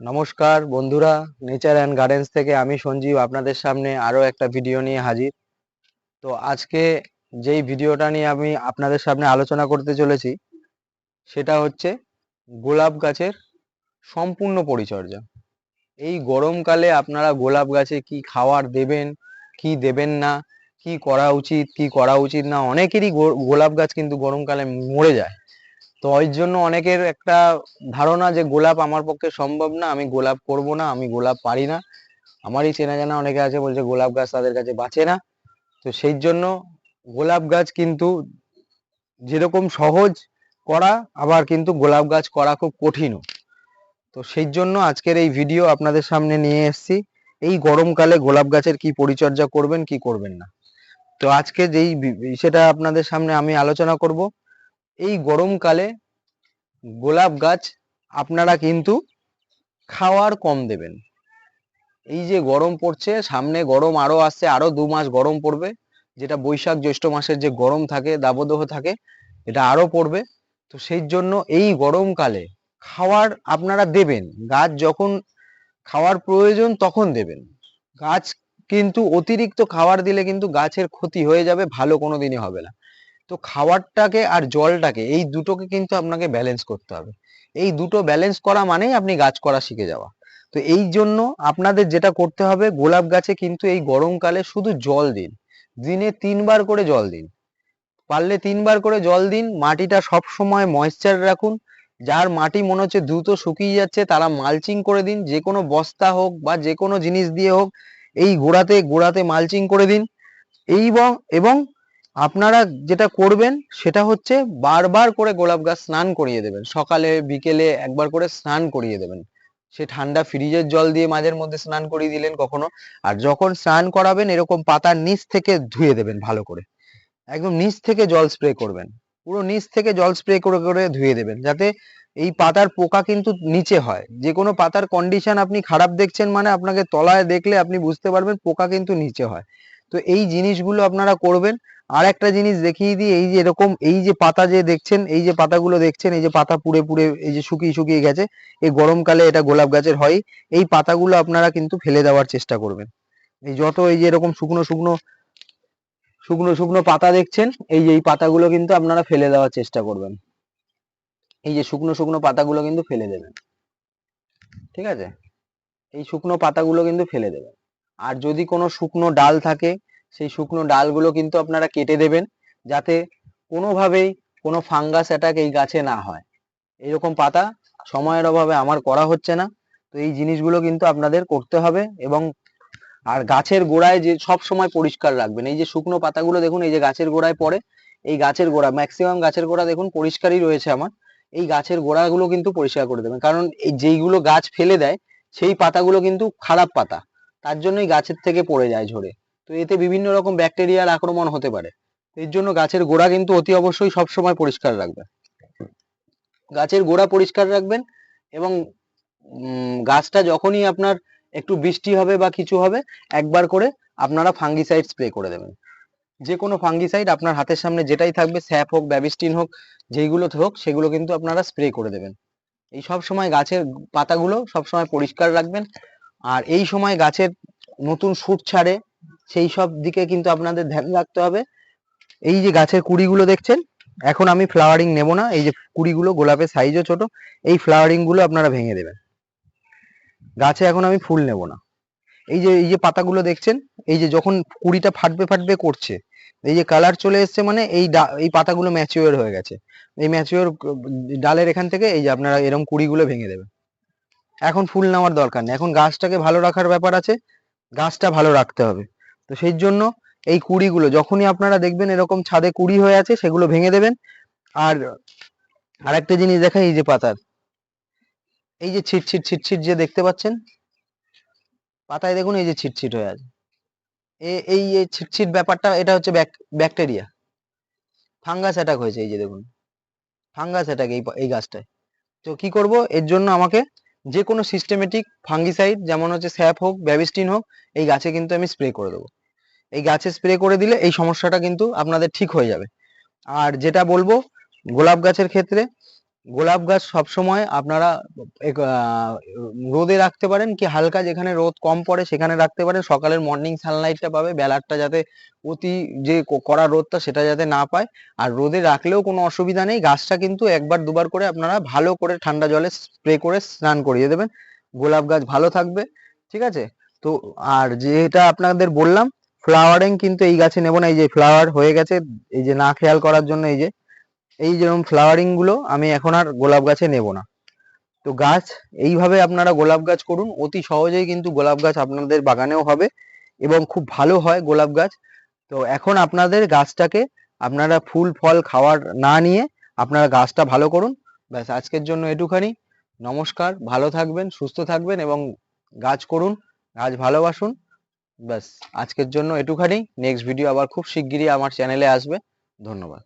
নমস্কার বন্ধুরা nature and gardens থেকে আমি সঞ্জীব আপনাদের সামনে আরও একটা ভিডিও নিয়ে হাজির। তো আজকে যেই ভিডিওটা নিয়ে আমি আপনাদের সামনে আলোচনা করতে চলেছি, সেটা হচ্ছে গোলাপ গাছের সম্পূর্ণ পরিচর্যা। এই গরমকালে আপনারা গোলাপ গাছে কি খাওয়ার দেবেন, কি দেবেন না, কি করা উচিত, কি করা উচিত না, অনেকেরই গোলাপ গাছ কিন্তু গরমকালে মরে যায়। তো ওই জন্য অনেকের একটা ধারণা যে গোলাপ আমার পক্ষে সম্ভব না, আমি গোলাপ করব না, আমি গোলাপ পারি না। আমারই চেনা জানা অনেকে আছে বলছে গোলাপ গাছ তাদের কাছে বাঁচে না। তো সেই জন্য গোলাপ গাছ কিন্তু যেরকম সহজ করা, আবার কিন্তু গোলাপ গাছ করা খুব কঠিনও। তো সেই জন্য আজকের এই ভিডিও আপনাদের সামনে নিয়ে এসেছি, এই গরমকালে গোলাপ গাছের কি পরিচর্যা করবেন, কি করবেন না। তো আজকে যেই সেটা আপনাদের সামনে আমি আলোচনা করব এই গরমকালে গোলাপ গাছ আপনারা কিন্তু খাওয়ার কম দেবেন। এই যে গরম পড়ছে, সামনে গরম আরও আসছে, আরও দু মাস গরম পড়বে, যেটা বৈশাখ জ্যৈষ্ঠ মাসের যে গরম থাকে, দাবদাহ থাকে, এটা আরও পড়বে। তো সেই জন্য এই গরমকালে খাওয়ার আপনারা দেবেন। গাছ যখন খাওয়ার প্রয়োজন তখন দেবেন। গাছ কিন্তু অতিরিক্ত খাবার দিলে কিন্তু গাছের ক্ষতি হয়ে যাবে, ভালো কোনোদিনই হবে না। তো খাবারটাকে আর জলটাকে এই দুটোকে কিন্তু আপনাকে ব্যালেন্স করতে হবে। এই দুটো ব্যালেন্স করা মানেই আপনি গাছ করা শিখে যাওয়া। তো এই জন্য আপনাদের যেটা করতে হবে, গোলাপ গাছে কিন্তু এই গরমকালে শুধু জল দিন। দিনে তিনবার করে জল দিন। পারলে তিনবার করে জল দিন, মাটিটা সব সময় ময়েশ্চার রাখুন। যার মাটি মনে হচ্ছে দ্রুত শুকিয়ে যাচ্ছে, তারা মালচিং করে দিন। যে কোনো বস্তা হোক বা যে কোনো জিনিস দিয়ে হোক, এই গোড়াতে গোড়াতে মালচিং করে দিন। এই এবং আপনারা যেটা করবেন সেটা হচ্ছে বারবার করে গোলাপ গাছ স্নান করিয়ে দেবেন। সকালে, বিকেলে একবার করে স্নান করিয়ে দেবেন। সে ঠান্ডা ফ্রিজের জল দিয়ে মাঝের মধ্যে স্নান করিয়ে দিলেন কখনো। আর যখন স্নান করাবেন, এরকম পাতার নিচ থেকে ধুয়ে দেবেন ভালো করে। একদম নিচ থেকে জল স্প্রে করবেন। পুরো নিচ থেকে জল স্প্রে করে করে ধুয়ে দেবেন যাতে এই পাতার পোকা কিন্তু নিচে হয়। যে কোনো পাতার কন্ডিশন আপনি খারাপ দেখছেন মানে আপনাকে তলায় দেখলে আপনি বুঝতে পারবেন পোকা কিন্তু নিচে হয়। তো এই জিনিসগুলো আপনারা করবেন। আর একটা জিনিস দেখিয়ে দিই, এই যে এরকম, এই যে পাতা যে দেখছেন, এই যে পাতাগুলো দেখছেন, এই যে পাতা পুড়ে পুড়ে, এই যে শুকিয়ে শুকিয়ে গেছে, এই গরমকালে এটা গোলাপ গাছের হয়, এই পাতাগুলো আপনারা কিন্তু ফেলে দেওয়ার চেষ্টা করবেন। এই যত এই যে এরকম শুকনো শুকনো শুকনো শুকনো পাতা দেখছেন, এই যে এই পাতাগুলো কিন্তু আপনারা ফেলে দেওয়ার চেষ্টা করবেন। এই যে শুকনো শুকনো পাতাগুলো কিন্তু ফেলে দেবেন। ঠিক আছে? এই শুকনো পাতাগুলো কিন্তু ফেলে দেবেন। আর যদি কোনো শুকনো ডাল থাকে, সেই শুকনো ডালগুলো কিন্তু আপনারা কেটে দেবেন যাতে কোনোভাবেই কোনো ফাঙ্গাস অ্যাটাক এই গাছে না হয়। এরকম পাতা সময়ের অভাবে আমার করা হচ্ছে না। তো এই জিনিসগুলো কিন্তু আপনাদের করতে হবে এবং আর গাছের গোড়ায় যে সব সময় পরিষ্কার রাখবেন। এই যে শুকনো পাতাগুলো দেখুন, এই যে গাছের গোড়ায় পড়ে, এই গাছের গোড়া ম্যাক্সিমাম গাছের গোড়া দেখুন পরিষ্কারই রয়েছে আমার। এই গাছের গোড়াগুলো কিন্তু পরিষ্কার করে দেবেন। কারণ এই যেইগুলো গাছ ফেলে দেয়, সেই পাতাগুলো কিন্তু খারাপ পাতা। তার জন্যই গাছের থেকে পড়ে যায় ঝরে। তো এতে বিভিন্ন রকম ব্যাকটেরিয়ার আক্রমণ হতে পারে। এর জন্য গাছের গোড়া কিন্তু অতি অবশ্যই সবসময় পরিষ্কার রাখবেন। গাছের গোড়া পরিষ্কার রাখবেন এবং গাছটা যখনই আপনার একটু বৃষ্টি হবে বা কিছু হবে, একবার করে আপনারা ফাঙ্গিসাইড স্প্রে করে দেবেন। যে কোনো ফাঙ্গিসাইড আপনার হাতের সামনে যেটাই থাকবে স্যাপ হোক ব্যাবিস্টিন হোক, যেইগুলো হোক, সেগুলো কিন্তু আপনারা স্প্রে করে দেবেন। এই সব সময় গাছের পাতাগুলো সব সময় পরিষ্কার রাখবেন আর এই সময় গাছের নতুন শুট ছাড়ে, সেই সব দিকে কিন্তু আপনাদের ধ্যান রাখতে হবে। এই যে গাছের কুড়িগুলো দেখছেন, এখন আমি ফ্লাওয়ারিং নেব না, এই যে কুড়িগুলো গোলাপের সাইজও ছোট, এই ফ্লাওয়ারিংগুলো আপনারা ভেঙে দেবেন। গাছে এখন আমি ফুল নেব না। এই যে এই যে পাতাগুলো দেখছেন, এই যে যখন কুড়িটা ফাটবে ফাটবে করছে, এই যে কালার চলে এসছে মানে এই এই পাতাগুলো ম্যাচিওর হয়ে গেছে। এই ম্যাচিওর ডালের এখান থেকে এই যে আপনারা এরকম কুড়িগুলো ভেঙে দেবেন। এখন ফুল নেওয়ার দরকার নেই। এখন গাছটাকে ভালো রাখার ব্যাপার আছে, গাছটা ভালো রাখতে হবে। তো সেই জন্য এই কুড়িগুলো, যখনই আপনারা দেখবেন এরকম ছাদে কুড়ি হয়ে আছে, সেগুলো ভেঙে দেবেন। আর আরেকটা জিনিস দেখা এই যে পাতার এই যে ছিটছিট ছিটছিট যে দেখতে পাচ্ছেন, পাতায় দেখুন এই যে ছিটছিট হয়ে আছে। এই ছিটছিট ব্যাপারটা, এটা হচ্ছে ব্যাকটেরিয়া। ফাঙ্গাস অ্যাটাক হয়েছে, এই যে দেখুন। ফাঙ্গাস অ্যাটাক এই গাছটায়। তো কি করব? এর জন্য আমাকে যে কোনো সিস্টেমেটিক ফাঙ্গিসাইড যেমন হচ্ছে স্যাপ হোক, ব্যাবিস্টিন হোক, এই গাছে কিন্তু আমি স্প্রে করে দেবো। এই গাছে স্প্রে করে দিলে এই সমস্যাটা কিন্তু আপনাদের ঠিক হয়ে যাবে। আর যেটা বলব, গোলাপ গাছের ক্ষেত্রে গোলাপ গাছ সবসময় আপনারা রোদে রাখতে পারেন কি হালকা যেখানে রোদ কম পড়ে সেখানে রাখতে পারেন। সকালের মর্নিং সানলাইটটা পাবে, বেলারটা যাতে অতি যে কড়া রোদটা সেটা যাতে না পায়। আর রোদে রাখলেও কোনো অসুবিধা নেই। গাছটা কিন্তু একবার দুবার করে আপনারা ভালো করে ঠান্ডা জলে স্প্রে করে স্নান করিয়ে দেবেন। গোলাপ গাছ ভালো থাকবে, ঠিক আছে? তো আর যেটা আপনাদের বললাম ফ্লাওয়ারিং কিন্তু এই গাছে নেব না। এই যে ফ্লাওয়ার হয়ে গেছে, এই যে না খেয়াল করার জন্য এই যে এই যেরকম ফ্লাওয়ারিংগুলো আমি এখন আর গোলাপ গাছে নেব না। তো গাছ, এইভাবে আপনারা গোলাপ গাছ করুন, অতি সহজেই কিন্তু গোলাপ গাছ আপনাদের বাগানেও হবে এবং খুব ভালো হয় গোলাপ গাছ। তো এখন আপনাদের গাছটাকে আপনারা ফুল, ফল, খাওয়ার না নিয়ে আপনারা গাছটা ভালো করুন। ব্যাস, আজকের জন্য এটুখানি। নমস্কার, ভালো থাকবেন, সুস্থ থাকবেন এবং গাছ করুন, গাছ ভালোবাসুন। ব্যাস, আজকের জন্য এটুখানি। নেক্সট ভিডিও আবার খুব শিগগিরই আমার চ্যানেলে আসবে। ধন্যবাদ।